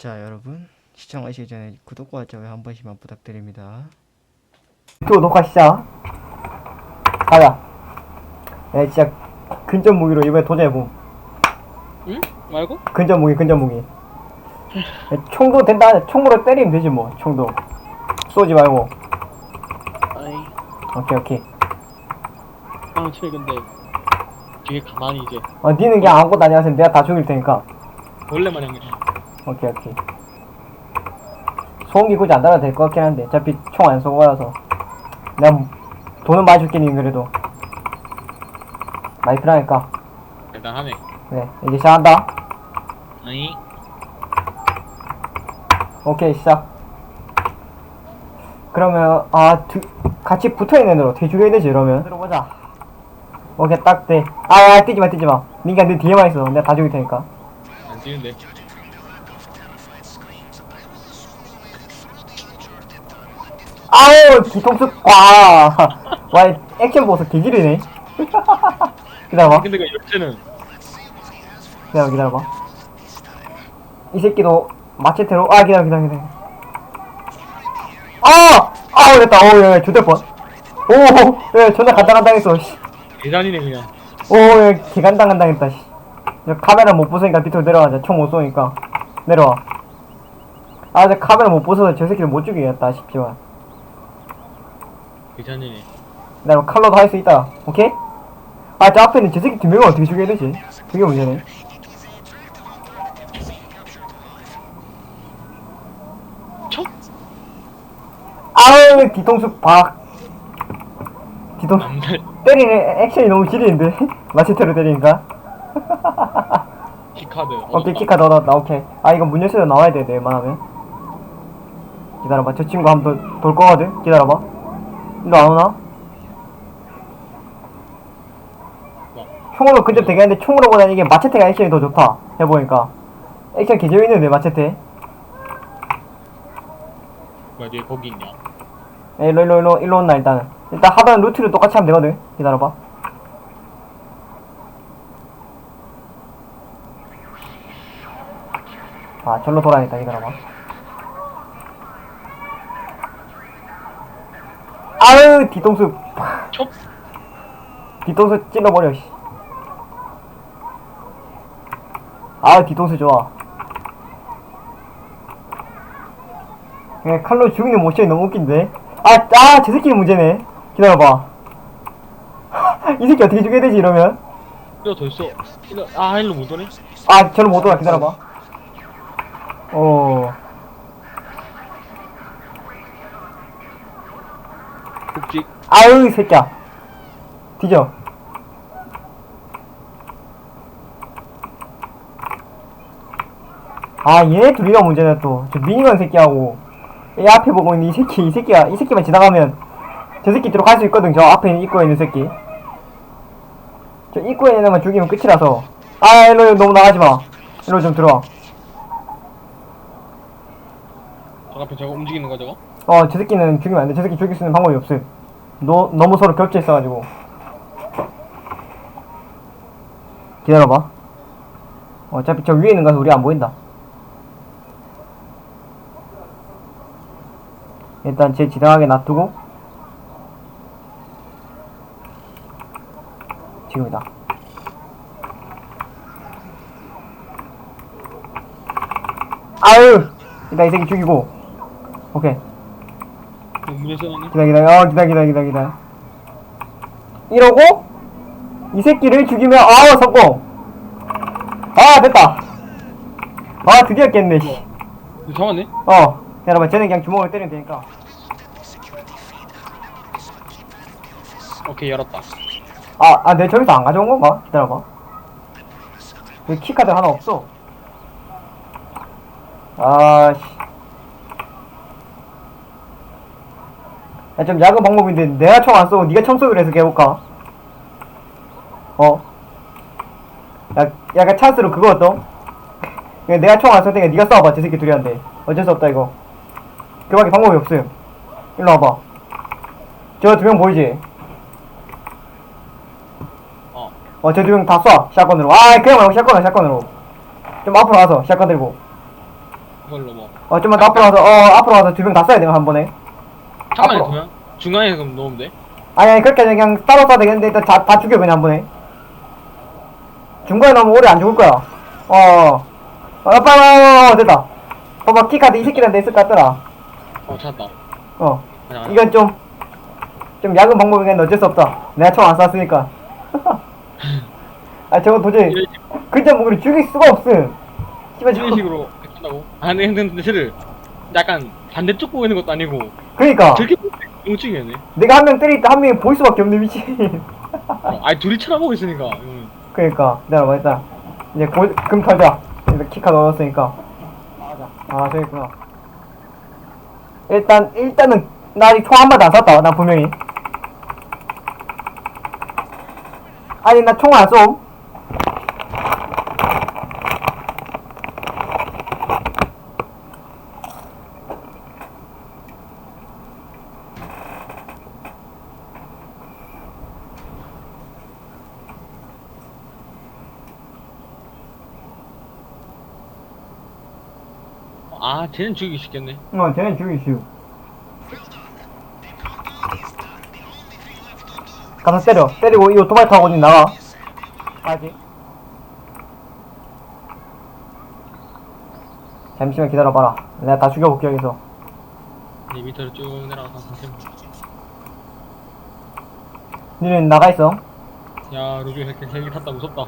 자 여러분 시청하시기 전에 구독과 좋아요 한 번씩만 부탁드립니다. 또 녹화 시작. 가자. 야, 진짜 근접 무기로 이번에 도전해봄. 응? 말고? 근접 무기, 근접 무기. 야, 총도 된다. 총으로 때리면 되지 뭐. 총도. 쏘지 말고. 아이 오케이, 오케이. 아 저희 근데 되게 가만히 이제 어, 니는 그냥 아무것도 아니야. 내가 다 죽일 테니까. 원래 마냥 그냥 오케이, 오케이. 소음기 굳이 안 달아도 될 것 같긴 한데. 어차피 총 안 쏘고 가서. 내가 돈은 많이 줄게, 니 그래도. 많이 필요하니까. 대단하네 네, 이제 시작한다. 아니 오케이 시작 그러면 아 두, 같이 붙어있는 애로 어떻게 죽여야 되지 이러면 들어보자 오케이 딱돼 아야 뛰지마 뛰지마 니가 내 뒤에만 있어 내가 다 죽일 테니까 안 뛰는데 아우 뒤통수 와 와, 액션 보소 개질이네 기다려봐 근데 그 열쇠는 기다려 기다려봐 이 새끼도 마체테로 아 기다려 기다려 기다려 아! 아우 됐다 어우 야 조될 뻔 오야 존나 간당간당했어 씨. 대단이네 그냥 오, 야, 개간당간당했다, 씨. 야, 카메라 못 부수니까 밑으로 내려가자. 총 못 쏘니까. 내려와. 아, 근데 카메라 못 부숴서 저 새끼를 못 죽이겠다, 싶지만. 대단이네 나 이거 칼로도 할수 있다. 오케이? 아, 저 앞에 있는 저 새끼 두 명을 어떻게 죽여야 되지? 그게 문제네. 촉? 아우, 뒤통수 박. 뒤통수. 때리는 액션이 너무 지리는데? 마체테로 때리니까. 키카드 오케이, 키카 더 넣었다, 오케이. 아, 이거 문 열쇠도 나와야 돼, 웬만하면. 기다려봐, 저 친구 한번 돌 거거든? 기다려봐. 일로 안 오나? 뭐? 총으로 근접 되겠는데 총으로 보다는 이게 마체테가 액션이 더 좋다. 해보니까. 액션 개재미 있는데, 마체테. 뭐야 뒤에 거기 있냐 에, 일로, 일로, 일로, 일로 온나, 일단은. 일단 하던 루트를 똑같이 하면 되거든? 기다려봐. 아, 절로 돌아야겠다, 기다려봐. 아유, 뒤통수. 촉? 뒤통수 찔러버려, 씨. 아, 뒤통수 좋아. 그냥 칼로 죽이는 모션이 너무 웃긴데? 아, 아, 저 새끼는 문제네. 기다려봐. 이 새끼 어떻게 죽여야 되지, 이러면? 이거 더 있어 아 일로 못 오네 아, 저로 못 돌아, 기다려봐. 어, 굽직 아유, 이 새끼야. 뒤져. 아, 얘 둘이가 문제네, 또. 저 미니건 새끼하고. 이 앞에 보고 있는 이 새끼, 이 새끼가, 이 새끼만 지나가면, 저 새끼 뒤로 갈수 있거든, 저 앞에 있는 입구에 있는 새끼. 저 입구에 있는 애만 죽이면 끝이라서. 아, 일로, 일로 너무 나가지 마. 일로 좀 들어와. 저 앞에 저거 움직이는 거 저거 어, 저 새끼는 죽이면 안 돼. 저 새끼 죽일 수 있는 방법이 없음. 너, 너무 서로 겹쳐 있어가지고. 기다려봐. 어차피 저 위에 있는 거서 우리 안 보인다. 일단 제 지당하게 놔두고. 지금이다. 아유! 일단 이 새끼 죽이고. 오케이. 나네 기다 기다. 어 기다 기다 기다 기다. 이러고 이 새끼를 죽이면 아우 성공. 아 됐다. 아 드디어 깼네 씨. 잡았네? 어. 여러분 쟤는 그냥 주먹을 때리면 되니까. 오케이 열었다. 아아 내 저기서 안 가져온 건가? 기다려봐. 여기 키카드 하나 없어. 아씨 야, 좀 야근 방법인데 내가 총 안 쏘고 네가 총 쏘기로 해서 해볼까? 어? 야, 약간 찬스로 그거 어떤? 내가 총안쏠 테니까 네가 쏴봐 저 새끼 둘이 한테. 어쩔 수 없다 이거. 그 밖에 방법이 없음. 일로 와봐. 저 두 명 보이지? 어. 어저 두 명 다 쏴 샷건으로. 아 그냥 말고 샷건으로 샷건으로. 좀 앞으로 와서 샷건 들고. 그걸로 뭐. 어 좀만 더 앞으로 가서 어 앞으로 가서 두 명다 써야 돼요 한 번에 잠깐만 앞으로. 그러면 중간에 그럼 넣으면 돼? 아니 아니 그렇게 그냥 따로 써야 되겠는데 일단 다, 다 죽여 그냥 한 번에 중간에 넣으면 오래 안 죽을 거야 어 어, 빨리 됐다 봐봐 키카드 이 새끼한테 있을 것 같더라 어 찾았다 어 아니, 아니. 이건 좀, 좀 약은 방법이긴 어쩔 수 없다. 내가 총안 쐈으니까. 아, 저거 도저히, 이런 근접 무기를 죽일 수가 없음. 씨발, 이런 저거. 식으로 한다고? 근데 근데 쟤를 약간 반대쪽 보고 있는 것도 아니고 그니까, 저렇게 중요하네 내가 한 명 때릴 때 한 명이 볼 수밖에 없는 미친. 어, 아니 둘이 쳐다보고 있으니까 이거는 그니까, 기다려봐, 일단. 이제 골, 금 털자. 이제 키카 넣었으니까. 아, 저기 있구나. 일단, 일단은, 나 아직 총한 발도 안 쐈다, 난 분명히. 아니, 나 총안 쏘. 아 쟤는 죽이기 쉽겠네 어, 쟤는 죽이기 쉬우. 가서 때려. 때리고 이 오토바이 타고 어디 나가. 아직. 잠시만 기다려봐라. 내가 다 죽여볼게, 여기서. 이 밑으로 쭉 내려가서 선생님 니는 나가있어. 야 헬기 헬기 탔다 무섭다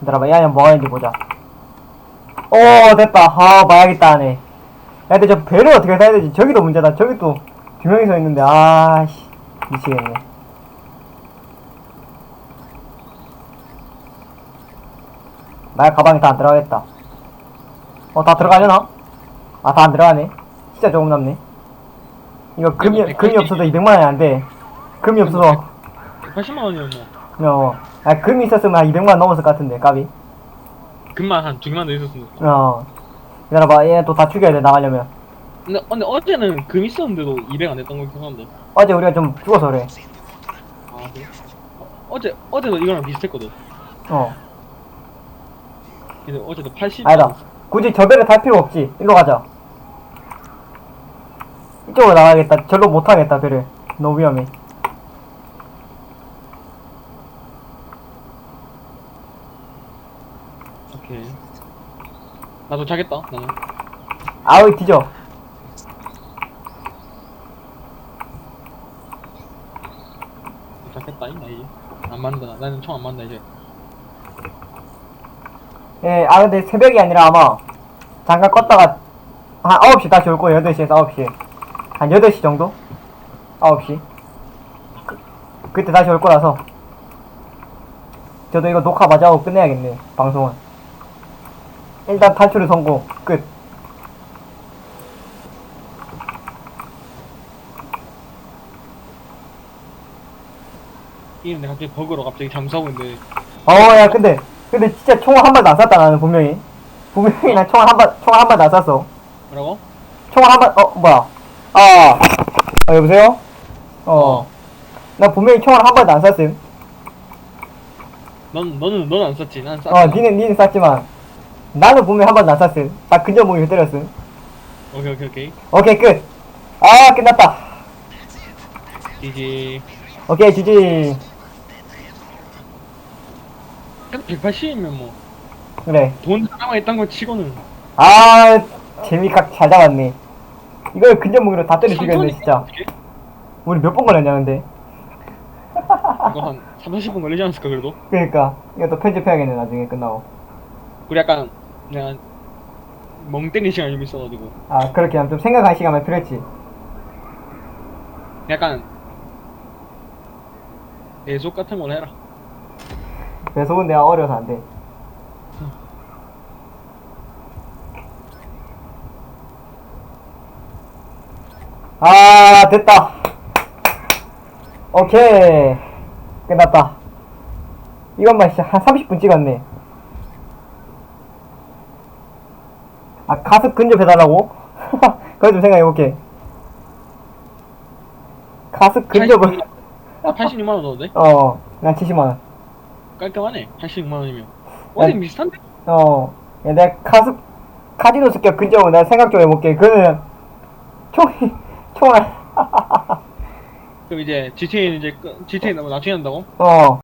기다려봐. 이 안에 뭐가 있는지 보자. 오, 됐다. 아, 봐야겠다. 야, 근데 저 배를 어떻게 타야 되지? 저기도 문제다. 저기 또두 명이 서 있는데, 아씨. 미치겠네. 나의 가방에 다안 들어가겠다. 어, 다 들어가려나? 아, 다 안 들어가네. 진짜 조금 남네. 이거 금이, 금이 없어서 200만원이 안 돼. 금이 없어서, 180만 원이면 뭐 어. 아, 금이 있었으면 한 200만원 넘었을 것 같은데, 까비. 금만 한 두 개만 더 있었으니까 어. 기다려봐, 얘 또 다 죽여야 돼, 나가려면. 근데, 근데 어제는 금 있었는데도 200 안 됐던 거 기억하는데 어제 우리가 좀 죽어서 그래. 아 그래? 어, 어제 어제도 이거랑 비슷했거든 어. 근데 어제도 80 아니다. 굳이 저 배를 탈 필요 없지. 일로 가자. 이쪽으로 나가야겠다. 절로 못 타겠다, 배를. 너무 위험해. 오케이 나도 자겠다 나는 아우, 뒤져. 자겠다 나 이제 안 만다 나는 총 안 만다 이제 예, 아, 근데 새벽이 아니라 아마, 잠깐 껐다가, 한 9시 다시 올 거예요. 8시에서 9시. 한 8시 정도? 9시. 그, 그때 다시 올 거라서. 저도 이거 녹화 마저 하고 끝내야겠네, 방송은. 일단 탈출을 성공. 끝. 게임 갑자기 버그로 갑자기 잠수하고 있는데 어, 야, 근데, 근데 진짜 총알 한 발도 안 쐈다, 나는 분명히. 분명히 난 총알 한 발, 총알 한 발도 안 쐈어. 뭐라고? 총알 한 발, 어, 뭐야. 아, 어, 여보세요? 어. 나 분명히 총알 한 발도 안 쐈음. 넌 너는 넌 안 썼지 난 쐈어 어, 니는, 니는 쐈지만. 나는 분명히 한 발도 안 쐈음. 나 근접 무기 때렸음. 오케이 오케이 오케이 오케이, 끝. 아, 끝났다. 이제 오케이, 지지. 180이면 뭐 그래. 돈 하나만 있던 거 치고는 아, 재미각 잘 잡았네. 이걸 근접 무기로 다 때려 죽였네, 진짜. 어떻게? 우리 몇 번 걸렸냐, 근데. 이거 한 3, 40분 걸리지 않았을까 그래도? 그러니까. 이것도 편집해야겠네, 나중에 끝나고. 우리 약간 그냥 멍 때리는 시간이 좀 있어가지고. 아 그렇게 좀 생각할 시간만 필요했지. 약간 애속 같은 걸 해라. 배속은 내가 어려서 안 돼. 아 됐다. 오케이. 끝났다. 이것만 진짜 한 30분 찍었네 아 가습 근접해달라고? 그거 좀 생각해볼게 가스 근접을. 86만 원 넣어도 돼? 어, 난 70만원. 깔끔하네. 86만 원이면. 어디 비슷한데? 어, 야, 내가 가스, 카지노 습격 근접은 내가 생각 좀 해볼게. 그거는, 총이, 총알, 그럼 이제 GTA는 이제 끝- GTA 나중에 한다고? 어.